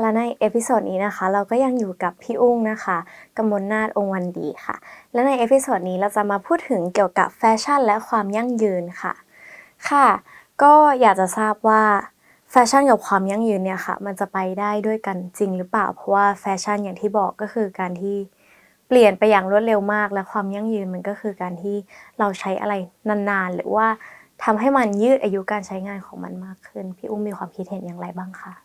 และในเอพิโซดนี้นะคะ เราก็ยังอยู่กับพี่อุ้งนะคะกมลนาฏองวันดีค่ะ และในเอพิโซดนี้เราจะมาพูดถึงเกี่ยวกับแฟชั่นและความยั่งยืนค่ะ ค่ะ ก็อยากจะทราบว่าแฟชั่นกับความยั่งยืนเนี่ยค่ะ มันจะไปได้ด้วยกันจริงหรือเปล่า เพราะว่าแฟชั่นอย่างที่บอกก็คือการที่เปลี่ยนไปอย่างรวดเร็วมาก และความยั่งยืนมันก็คือการที่เราใช้อะไรนานๆ หรือว่าทำให้มันยืดอายุการใช้งานของมันมากขึ้น พี่อุ้มมีความคิดเห็นอย่างไรบ้างคะ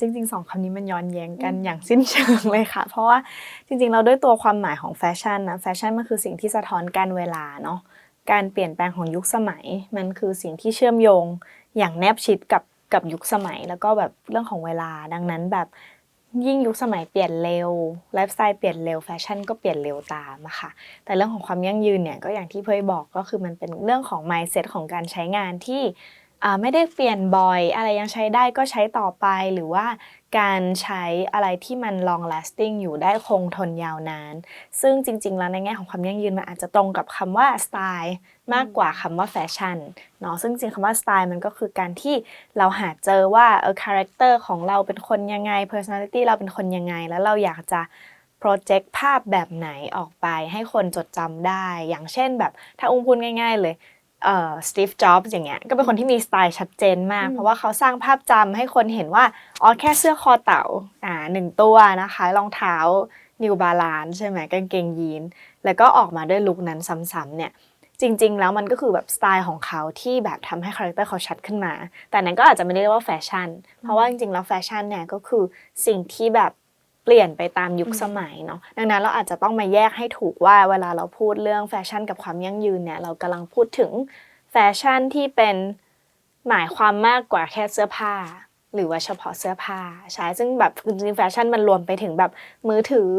จริงๆสองคำนี้มันย้อนแย้งกันอย่างสิ้นเชิงเลยค่ะ เพราะว่าจริงๆ เราด้วยตัวความหมายของแฟชั่นนะแฟชั่นมันคือสิ่งที่สะท้อนการเวลาเนาะการเปลี่ยนแปลงของยุคสมัย มันคือสิ่งที่เชื่อมโยงอย่างแนบชิดกับกับยุคสมัย แล้วก็แบบเรื่องของเวลาดังนั้นแบบยิ่งยุคสมัยเปลี่ยนเร็วไลฟ์สไตล์เปลี่ยนเร็วแฟชั่นก็เปลี่ยนเร็วตามอะค่ะแต่เรื่องของความยั่งยืนเนี่ยก็อย่างที่เพยบอกก็คือมันเป็นเรื่องของ mindset ของการใช้งานที่อ่า ไม่ได้เปลี่ยนบ่อย อะไรยังใช้ได้ก็ใช้ต่อไปหรือว่าการใช้อะไรที่มัน long lasting อยู่ได้คงทนยาวนาน ซึ่งจริง ๆ แล้วในแง่ของความยั่งยืนมันอาจจะตรงกับคำว่าสไตล์มากกว่าคำว่าแฟชั่นเนาะซึ่งจริงคำว่าสไตล์มันก็คือการที่เราหาเจอว่าเออคาแรคเตอร์ของเราเป็นคนยังไง personality เราเป็นคนยังไง แล้วเราอยากจะโปรเจกต์ภาพแบบไหนออกไปให้คนจดจำได้ อย่างเช่นแบบถ้าอุ้มพูดง่าย ๆ เลย สตีฟ จ็อบส์ อย่างเงี้ย ก็เป็นคนที่มีสไตล์ชัดเจนมาก เพราะว่าเขาสร้างภาพจำให้คนเห็นว่า อ๋อ แค่เสื้อคอเต่า อ่าหนึ่งตัวนะคะ รองเท้า New Balance ใช่ไหมกางเกงยีน แล้วก็ออกมาด้วยลุคนั้นซ้ำๆเนี่ย จริง ๆ แล้วมันก็คือแบบสไตล์ของเขาที่แบบทำให้คาแรคเตอร์เขาชัดขึ้นมา แต่นั้นก็อาจจะไม่ได้เรียกว่าแฟชั่น เพราะว่าจริงๆ แล้วแฟชั่นเนี่ยก็คือสิ่งที่แบบ เปลี่ยนไปตามยุคสมัยเนาะดังนั้นเราอาจจะต้องมาแยกให้ถูกว่าเวลาเราพูดเรื่องแฟชั่นกับความยั่งยืนเนี่ยเรากำลังพูดถึงแฟชั่นที่เป็นหมายความมากกว่าแค่เสื้อผ้า หรือว่าเฉพาะเสื้อผ้าใช่ซึ่งแบบจริงๆแฟชั่นมันรวมไปถึงแบบมือถือ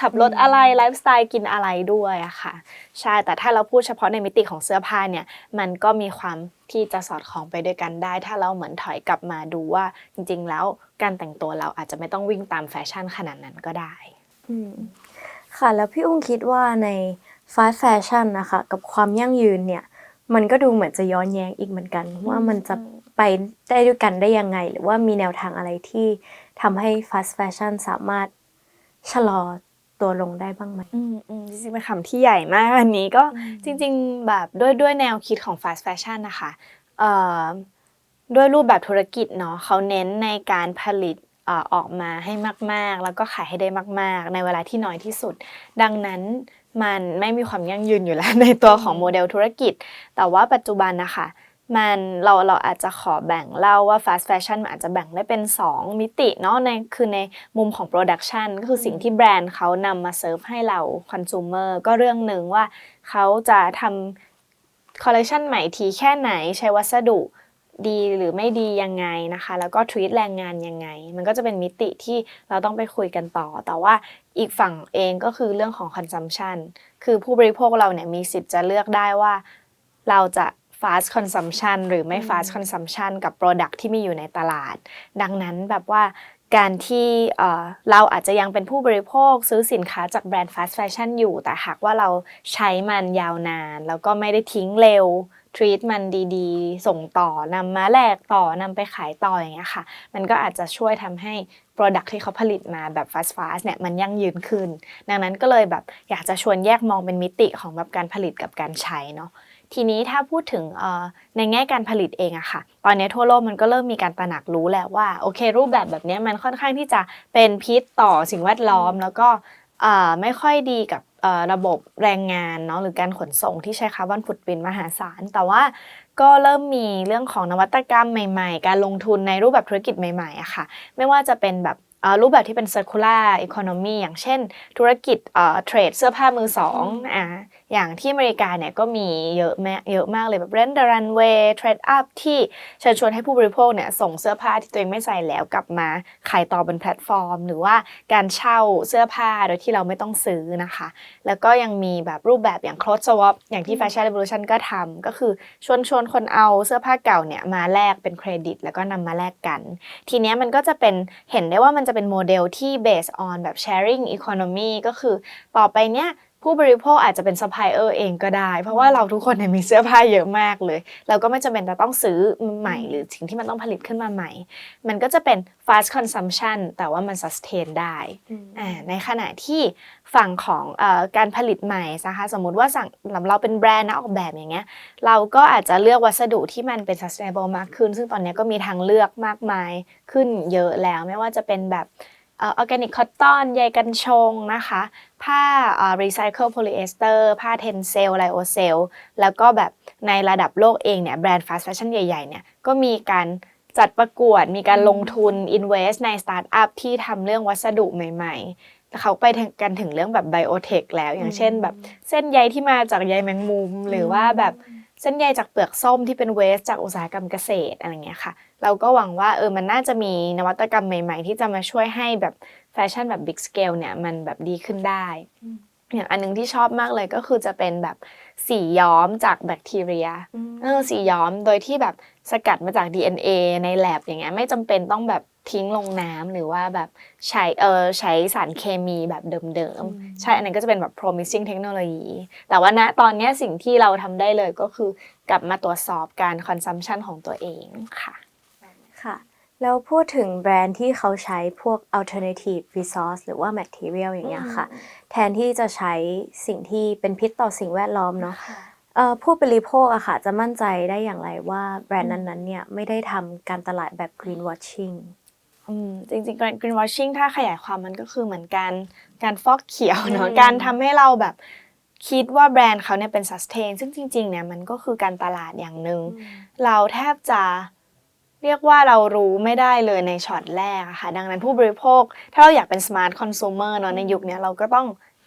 ขับรถอะไรไลฟ์สไตล์กินอะไรด้วยอะค่ะใช่แต่ถ้าเราพูดเฉพาะในมิติของเสื้อผ้าเนี่ยมันก็มีความที่จะสอดคล้องไปด้วยกันได้ ถ้าเราเหมือนถอยกลับมาดูว่าจริง ๆ แล้ว การแต่งตัวเราอาจจะไม่ต้องวิ่งตามแฟชั่นขนาดนั้นก็ได้ อืมค่ะแล้วพี่อุ้งคิดว่าในฟาสแฟชั่นนะคะ กับความยั่งยืนเนี่ย มันก็ดูเหมือนจะย้อนแย้งอีกเหมือนกัน ว่ามันจะไปได้ด้วยกันได้ยังไง หรือว่ามีแนวทางอะไรที่ทำให้ฟาสแฟชั่นสามารถชะลอตัวลงได้บ้างไหมอืมอืมจริงๆเป็นคำที่ใหญ่มากอันนี้ก็จริง ๆ แบบด้วยด้วยแนวคิดของ fast fashion นะคะเอ่อ ด้วยรูปแบบธุรกิจเนาะเขาเน้นในการผลิตเอ่อออกมาให้มาก ๆ แล้วก็ขายให้ได้มาก ๆ ในเวลาที่น้อยที่สุด ดังนั้นมันไม่มีความยั่งยืนอยู่แล้วในตัวของโมเดลธุรกิจ แต่ว่าปัจจุบันนะคะมันเราเราอาจจะขอแบ่งเล่าว่า fast fashion มันอาจจะแบ่งได้เป็น 2 มิติเนาะในคือในมุมของ production ก็คือสิ่งที่แบรนด์เขานำมาเซิร์ฟให้เรา consumer ก็เรื่องหนึ่งว่าเขาจะทำคอลเลคชันใหม่ทีแค่ไหนใช้วัสดุ ดีหรือไม่ดียังไงนะคะ แล้วก็ treat แรงงานยังไง มันก็จะเป็นมิติที่เราต้องไปคุยกันต่อ แต่ว่าอีกฝั่งเองก็คือเรื่องของ consumption คือผู้บริโภคเราเนี่ยมีสิทธิ์จะเลือกได้ว่า เราจะ fast consumption หรือไม่ fast consumption กับ product ที่มีอยู่ในตลาด ดังนั้นแบบว่าการที่เอ่อเราอาจจะยังเป็นผู้บริโภคซื้อสินค้าจากแบรนด์ fast fashion อยู่ แต่หากว่าเราใช้มันยาวนาน แล้วก็ไม่ได้ทิ้งเร็ว treat มันดีๆ ส่งต่อนำมาแลกต่อนำไปขายต่ออย่างเงี้ยค่ะ มันก็อาจจะช่วยทำให้ Product ที่เขาผลิตมาแบบ fast fast เนี่ยมันยั่งยืนขึ้น ดังนั้นก็เลยแบบอยากจะชวนแยกมองเป็นมิติของแบบการผลิตกับการใช้เนาะทีนี้ถ้าพูดถึงในแง่การผลิตเองอะค่ะ ตอนนี้ทั่วโลกมันก็เริ่มมีการตระหนักรู้แล้วว่าโอเครูปแบบแบบนี้มันค่อนข้างที่จะเป็นพิษต่อสิ่งแวดล้อม แล้วก็ ไม่ค่อยดีกับระบบแรงงานเนาะหรือการขนส่งที่ใช้คาร์บอนฟุตปรินมหาศาล แต่ว่าก็เริ่มมีเรื่องของนวัตกรรมใหม่ ๆ การลงทุนในรูปแบบธุรกิจใหม่ๆอะค่ะ ไม่ว่าจะเป็นแบบ รูปแบบที่เป็น circular economy อย่างเช่น ธุรกิจเอ่อเทรดเสื้อผ้ามือสองอ่าอย่างที่อเมริกาเนี่ยก็มีเยอะแมเยอะมากเลยแบบ rent the runway trade up ที่เชิญชวนให้ผู้บริโภคเนี่ยส่งเสื้อผ้าที่ตัวเองไม่ใส่แล้วกลับมาขายต่อบนแพลตฟอร์ม หรือว่าการเช่าเสื้อผ้าโดยที่เราไม่ต้องซื้อนะคะ แล้วก็ยังมีแบบรูปแบบอย่าง clothes swap อย่างที่ Fashion Revolution ก็ทำก็คือชวนชวนคนเอาเสื้อผ้าเก่าเนี่ยมาแลกเป็นเครดิต แล้วก็นำมาแลกกัน ทีเนี้ยมันก็จะเป็นเห็นได้ว่ามันจะเป็นโมเดลที่ based on แบบ sharing economy ก็คือต่อไปเนี้ย ผู้บริโภคอาจจะเป็นซัพพลายเออร์เองก็ได้ เพราะว่าเราทุกคนเนี่ยมีเสื้อผ้าเยอะมากเลย เราก็ไม่จำเป็นจะต้องซื้อใหม่ หรือสิ่งที่มันต้องผลิตขึ้นมาใหม่ มันก็จะเป็น fast consumption แต่ว่ามัน sustain ได้อ่าในขณะที่ฝั่งของเออการผลิตใหม่นะคะสมมุติว่าสั่งเราเป็นแบรนด์นักออกแบบอย่างเงี้ยเราก็อาจจะเลือกวัสดุที่มันเป็น sustainable มากขึ้น ซึ่งตอนนี้ก็มีทางเลือกมากมายขึ้นเยอะแล้วไม่ว่าจะเป็นแบบ ออร์แกนิกคอตตอนใยกันชงนะคะ ผ้ารีไซเคิลโพลีเอสเตอร์ผ้าเทนเซลไลโอเซลแล้วก็แบบในระดับโลกเองเนี่ยแบรนด์ฟาสต์แฟชั่นใหญ่ๆเนี่ยก็มีการจัดประกวดมีการลงทุน invest ในสตาร์ทอัพที่ทำเรื่องวัสดุใหม่ๆ เขาไปถึงกันถึงเรื่องแบบไบโอเทคแล้ว อย่างเช่นแบบเส้นใยที่มาจากใยแมงมุม หรือว่าแบบ เส้นใยจากเปลือกส้มที่เป็นเวสจากอุตสาหกรรมเกษตรอะไรเงี้ยค่ะ เราก็หวังว่าเออมันน่าจะมีนวัตกรรมใหม่ ๆ ที่จะมาช่วยให้แบบแฟชั่นแบบบิ๊กสเกลเนี่ยมันแบบดีขึ้นได้อย่างอันหนึงที่ชอบมากเลยก็คือจะเป็นแบบสีย้อมจากแบคทีเรียเออสีย้อมโดยที่แบบสกัดมาจาก DNA ใน lab อย่างเงี้ยไม่จำเป็นต้องแบบ ทิ้งลงน้ำหรือว่าแบบใช้เออใช้สารเคมีแบบเดิมๆ ใช่ อันนั้นก็จะเป็นแบบ promising technology แต่ว่าณตอนเนี้ยสิ่งที่เราทำได้เลยก็คือกลับมาตรวจสอบการ consumption ของตัวเองค่ะค่ะ แล้วพูดถึงแบรนด์ที่เขาใช้พวก alternative resource หรือว่า material อย่างเงี้ยค่ะ แทนที่จะใช้สิ่งที่เป็นพิษต่อสิ่งแวดล้อมเนาะเอ่อผู้บริโภคอะค่ะจะมั่นใจได้อย่างไรว่าแบรนด์นั้นๆเนี่ยไม่ได้ทำการตลาดแบบ greenwashing อืมจริงๆ greenwashing ถ้าขยายความมันก็คือเหมือนการการฟอกเขียวเนาะอืมการทำให้เราแบบคิดว่าแบรนด์เขาเนี่ยเป็น sustain ซึ่งจริง ๆ เนี่ยมันก็คือการตลาดอย่างหนึ่งเราแทบจะเรียกว่าเรารู้ไม่ได้เลยในช็อตแรกอะค่ะ ดังนั้นผู้บริโภค ถ้าเราอยากเป็น smart consumer เนาะในยุคเนี้ยเราก็ต้อง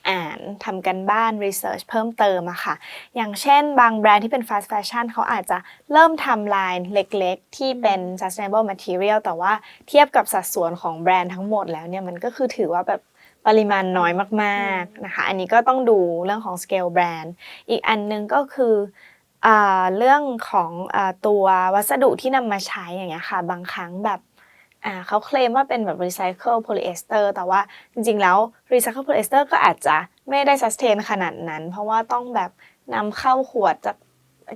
อ่านทำกันบ้าน research เพิ่มเติมอะค่ะ อย่างเช่นบางแบรนด์ที่เป็น fast fashion เขาอาจจะเริ่มทำลายเล็กๆ ที่เป็น sustainable material แต่ว่าเทียบกับสัดส่วนของแบรนด์ทั้งหมดแล้วเนี่ยมันก็คือถือว่าแบบปริมาณน้อยมากๆนะคะ อันนี้ก็ต้องดูเรื่องของ scale brand อีกอันหนึงก็คืออเรื่องของอตัววัสดุที่นำมาใช้อย่างเงี้ยค่ะ บางครั้งแบบ อ่าเขาเคลมว่าเป็นแบบ recycle polyester แต่ว่าจริงๆแล้ว recycle polyester ก็อาจจะไม่ได้ sustain ขนาดนั้น เพราะว่าต้องแบบนำเข้าขวดจาก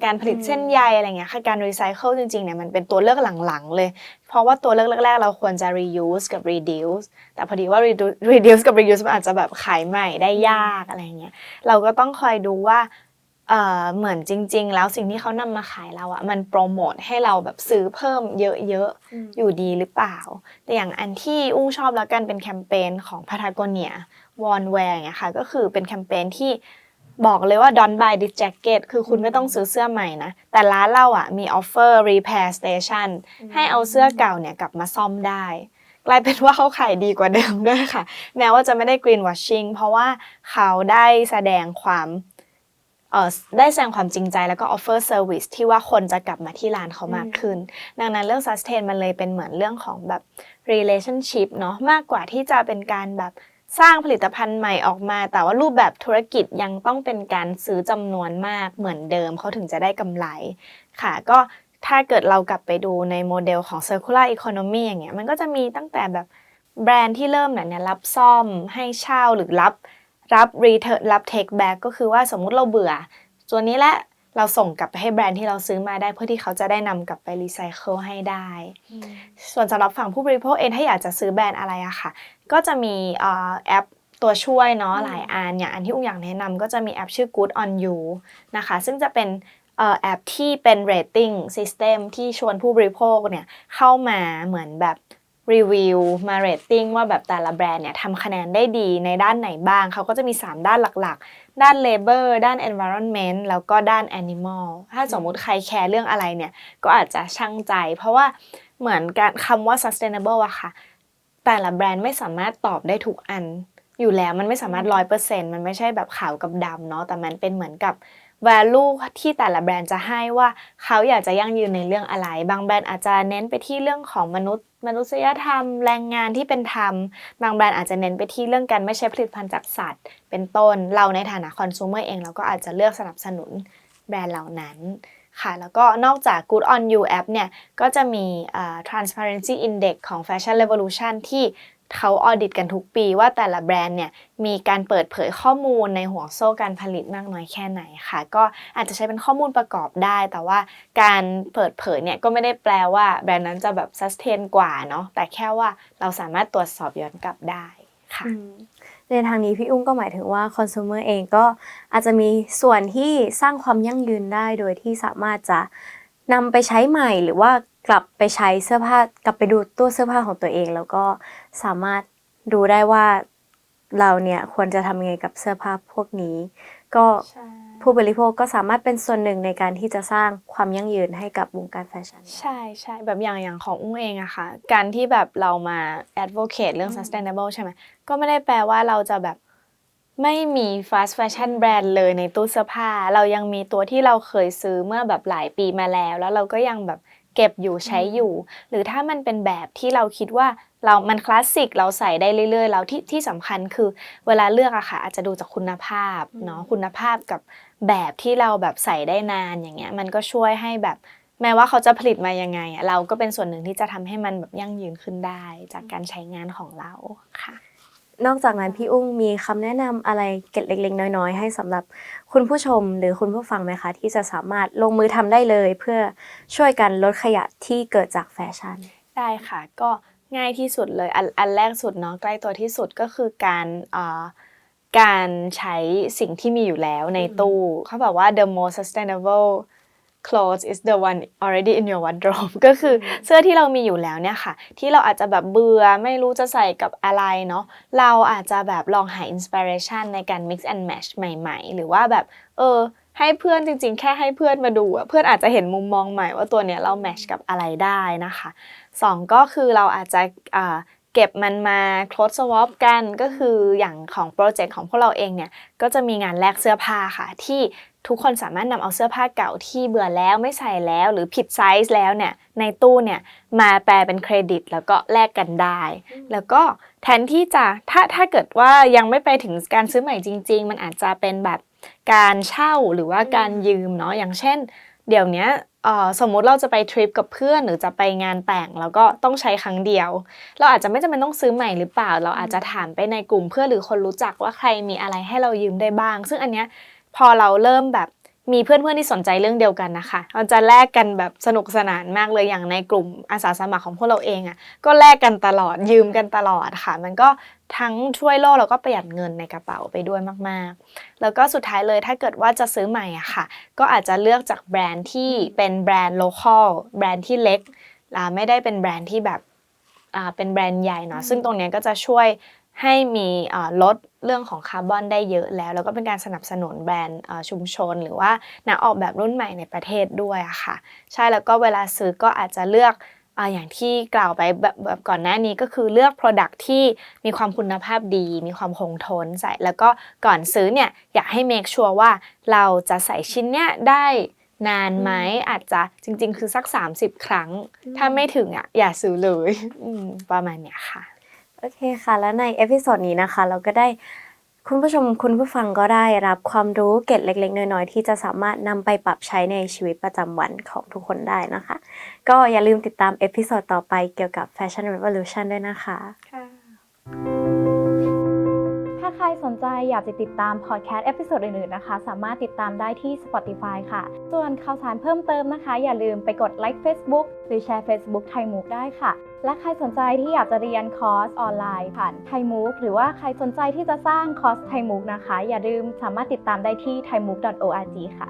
การผลิตเส้นใยอะไรเงี้ยค่ะการ recycle จริงๆเนี่ยมันเป็นตัวเลือกหลังๆเลย เพราะว่าตัวเลือกแรกๆเราควรจะ reuse กับ reduce แต่พอดีว่า redu- reduce กับ reuse มันอาจจะแบบขายใหม่ได้ยากอะไรเงี้ยเราก็ต้องคอยดูว่า เอ่อเหมือนจริง ๆ แล้วสิ่งที่เขานำมาขายเราอะมันโปรโมทให้เราแบบซื้อเพิ่มเยอะๆอยู่ดีหรือเปล่า แต่อย่างอันที่อุ้งชอบแล้วกันเป็นแคมเปญของพาทากเนียวอนแวร์เนี่ยค่ะก็คือเป็นแคมเปญที่บอกเลยว่า don't buy this jacket คือคุณไม่ต้องซื้อเสื้อใหม่นะ แต่ร้านเราอะมี offer repair station ให้เอาเสื้อเก่าเนี่ยกลับมาซ่อมได้ กลายเป็นว่าเขาขายดีกว่าเดิมด้วยค่ะ แม้ว่าจะไม่ได้ green washing เพราะว่าเขาได้แสดงความเอ่อ ได้แสดงความจริงใจแล้วก็ offer service ที่ว่าคนจะกลับมาที่ร้านเขามากขึ้น ดังนั้นเรื่อง sustain มันเลยเป็นเหมือนเรื่องของแบบ relationship เนาะมากกว่าที่จะเป็นการแบบสร้างผลิตภัณฑ์ใหม่ออกมา แต่ว่ารูปแบบธุรกิจยังต้องเป็นการซื้อจำนวนมากเหมือนเดิมเขาถึงจะได้กำไรค่ะก็ถ้าเกิดเรากลับไปดูในโมเดลของ circular economy อย่างเงี้ยมันก็จะมีตั้งแต่แบบแบรนด์ที่เริ่มเนี่ยเนี่ยรับซ่อมให้เช่าหรือรับ รับ return รับ take back ก็คือว่าสมมุติเราเบื่อ ตัวนี้แหละเราส่งกลับไปให้แบรนด์ที่เราซื้อมาได้เพื่อที่เขาจะได้นำกลับไปรีไซเคิลให้ได้ ส่วนสำหรับฝั่งผู้บริโภคเองถ้าอยากจะซื้อแบรนด์อะไรอะค่ะ ก็จะมีเอ่อแอปตัวช่วยเนาะหลายอันอย่างอันที่อุ้งอยากแนะนำก็จะมีแอปชื่อ Good on You นะคะ ซึ่งจะเป็นเอ่อแอปที่เป็น rating system ที่ชวนผู้บริโภคเนี่ยเข้ามาเหมือนแบบ รีวิวมาเรตติ้งว่าแบบแต่ละแบรนด์เนี่ยทำคะแนนได้ดีในด้านไหนบ้าง เขาก็จะมี 3 ด้านหลักๆ ด้าน labor ด้าน environment แล้วก็ด้าน animal ถ้าสมมุติใครแคร์เรื่องอะไรเนี่ย ก็อาจจะช่างใจ เพราะว่าเหมือนการคำว่า sustainable อะค่ะ แต่ละแบรนด์ไม่สามารถตอบได้ทุกอันอยู่แล้วมันไม่สามารถร้อยเปอร์เซ็นต์มันไม่ใช่แบบขาวกับดำเนาะแต่มันเป็นเหมือนกับ value ที่แต่ละแบรนด์จะให้ว่าเขาอยากจะยั่งยืนในเรื่องอะไร บางแบรนด์อาจจะเน้นไปที่เรื่องของมนุษย์ มนุษยธรรม แรงงานที่เป็นธรรม บางแบรนด์อาจจะเน้นไปที่เรื่องการไม่ใช้ผลิตภัณฑ์จากสัตว์ เป็นต้นเราในฐานะคอน sumer เองเราก็อาจจะเลือกสนับสนุนแบรนด์เหล่านั้นค่ะแล้วก็นอกจาก Good on You app เนี่ย ก็จะมี transparency index ของ Fashion Revolution ที่ เขาออดิตกันทุกปีว่าแต่ละแบรนด์เนี่ยมีการเปิดเผยข้อมูลในห่วงโซ่การผลิตมากน้อยแค่ไหนค่ะ ก็อาจจะใช้เป็นข้อมูลประกอบได้ แต่ว่าการเปิดเผยเนี่ยก็ไม่ได้แปลว่าแบรนด์นั้นจะแบบซัสเทนกว่าเนาะแต่แค่ว่าเราสามารถตรวจสอบย้อนกลับได้ค่ะในทางนี้พี่อุ้งก็หมายถึงว่าคอน sumer เองก็อาจจะมีส่วนที่สร้างความยั่งยืนได้โดยที่สามารถจะ นำไปใช้ใหม่หรือว่ากลับไปใช้เสื้อผ้ากลับไปดูตู้เสื้อผ้าของตัวเอง แล้วก็สามารถดูได้ว่าเราเนี่ยควรจะทำยังไงกับเสื้อผ้าพวกนี้ ก็ผู้บริโภคก็สามารถเป็นส่วนหนึ่งในการที่จะสร้างความยั่งยืนให้กับวงการแฟชั่น ใช่ใช่แบบอย่างอย่างของอุ้งเองอะค่ะ การที่แบบเรามา advocate เรื่องอืม sustainable ใช่ไหมก็ไม่ได้แปลว่าเราจะแบบ ไม่มี fast fashion brand เลยในตู้เสื้อผ้า เรายังมีตัวที่เราเคยซื้อเมื่อแบบหลายปีมาแล้ว แล้วเราก็ยังแบบเก็บอยู่ใช้อยู่ หรือถ้ามันเป็นแบบที่เราคิดว่าเรา มันคลาสสิก เราใส่ได้เรื่อยๆ แล้วที่ที่สำคัญคือเวลาเลือกอะค่ะ อาจจะดูจากคุณภาพเนาะ คุณภาพกับแบบที่เราแบบใส่ได้นานอย่างเงี้ย มันก็ช่วยให้แบบแม้ว่าเขาจะผลิตมายังไงอะเราก็เป็นส่วนหนึ่งที่จะทำให้มันแบบยั่งยืนขึ้นได้ จากการใช้งานของเราค่ะ นอกจากนั้นพี่อุ้งมีคำแนะนำอะไรเกร็ดเล็ก ๆ น้อย ๆ ให้สำหรับคุณผู้ชมหรือคุณผู้ฟังไหมคะ ที่จะสามารถลงมือทำได้เลย เพื่อช่วยกันลดขยะที่เกิดจากแฟชั่น ได้ค่ะก็ง่ายที่สุดเลยอันอันแรกสุดเนาะใกล้ตัวที่สุดก็คือการการใช้สิ่งที่มีอยู่แล้วในตู้เขาบอกว่า the most sustainable clothes is the one already in your wardrobe ก็คือเสื้อที่เรามีอยู่แล้วเนี่ยค่ะ ที่เราอาจจะแบบเบื่อไม่รู้จะใส่กับอะไรเนาะเราอาจจะแบบลองหา inspiration ในการ mix and match ใหม่ๆ หรือว่าแบบเออให้เพื่อนจริงๆ แค่ให้เพื่อนมาดูอะเพื่อนอาจจะเห็นมุมมองใหม่ว่าตัวเนี้ยเราแมทชกับอะไรได้นะคะสองก็คือเราอาจจะอ่าเก็บมันมา close swap กันก็คืออย่างของโปรเจกต์ของพวกเราเองเนี่ย ก็จะมีงานแลกเสื้อผ้าค่ะ ที่ ทุกคนสามารถนำเอาเสื้อผ้าเก่าที่เบื่อแล้วไม่ใส่แล้วหรือผิดไซส์แล้วเนี่ยในตู้เนี่ยมาแปลเป็นเครดิตแล้วก็แลกกันได้ แล้วก็แทนที่จะถ้าถ้าเกิดว่ายังไม่ไปถึงการซื้อใหม่จริง ๆ มันอาจจะเป็นแบบการเช่าหรือว่าการยืมเนาะอย่างเช่น เดี๋ยวเนี้ยเอ่อสมมุติเราจะไปทริปกับเพื่อนหรือจะไปงานแต่งแล้วก็ต้องใช้ครั้งเดียว เราอาจจะไม่จำเป็นต้องซื้อใหม่หรือเปล่า เราอาจจะถามไปในกลุ่มเพื่อนหรือคนรู้จักว่าใครมีอะไรให้เรายืมได้บ้าง ซึ่งอันเนี้ย พอเราเริ่มแบบมีเพื่อนๆที่สนใจเรื่องเดียวกันนะคะเราจะแลกกันแบบสนุกสนานมากเลยอย่างในกลุ่มอาสาสมัครของพวกเราเองอะ่ะก็แลกกันตลอดยืมกันตลอดค่ะ มันก็ทั้งช่วยโลกแล้วก็ประหยัดเงินในกระเป๋าไปด้วยมากๆ แล้วก็สุดท้ายเลยถ้าเกิดว่าจะซื้อใหม่อะค่ะ ก็อาจจะเลือกจากแบรนด์ที่เป็นแบรนด์โลคอลแบรนด์ที่เล็กไม่ได้เป็นแบรนด์ที่แบบเป็นแบรนด์ใหญ่เนาะซึ่งตรงเนี้ยก็จะช่วย ให้มีอ่าลดเรื่องของคาร์บอนได้เยอะแล้ว แล้วก็เป็นการสนับสนุนแบรนด์อ่าชุมชน หรือว่านักออกแบบรุ่นใหม่ในประเทศด้วยอะค่ะ ใช่แล้วก็เวลาซื้อก็อาจจะเลือกอาอย่างที่กล่าวไปแบบแบบก่อนหน้านี้ก็คือเลือก Product ที่มีความคุณภาพดี มีความคงทนใส่ แล้วก็ก่อนซื้อเนี่ยอยากให้ make sure ว่าเราจะใส่ชิ้นเนี้ยได้นานไหมอาจจะจริง ๆ คือสัก 30 ครั้ง ถ้าไม่ถึงอะอย่าซื้อเลยอืมประมาณเนี้ยค่ะ โอเคค่ะ แล้วในเอพิโซดนี้นะคะ เราก็ได้คุณผู้ชมคุณผู้ฟังก็ได้รับความรู้เกร็ดเล็ก ๆ น้อยๆ ที่จะสามารถนำไปปรับใช้ในชีวิตประจำวันของทุกคนได้นะคะ ก็อย่าลืมติดตามเอพิโซดต่อไปเกี่ยวกับ Fashion Revolution ด้วยนะคะค่ะ ใครสนใจอยากจะติดตามพอดแคสต์เอพิโซดอื่นๆนะคะ สามารถติดตามได้ที่ Spotify ค่ะ ส่วนข่าวสารเพิ่มเติมนะคะ อย่าลืมไปกดไลค์ Facebook หรือแชร์ Facebook ไทยมูกได้ค่ะ และใครสนใจที่อยากจะเรียนคอร์สออนไลน์ผ่านไทยมูกหรือว่าใครสนใจที่จะสร้างคอร์สไทยมูกนะคะ อย่าลืมสามารถติดตามได้ที่ thaimook.org ค่ะ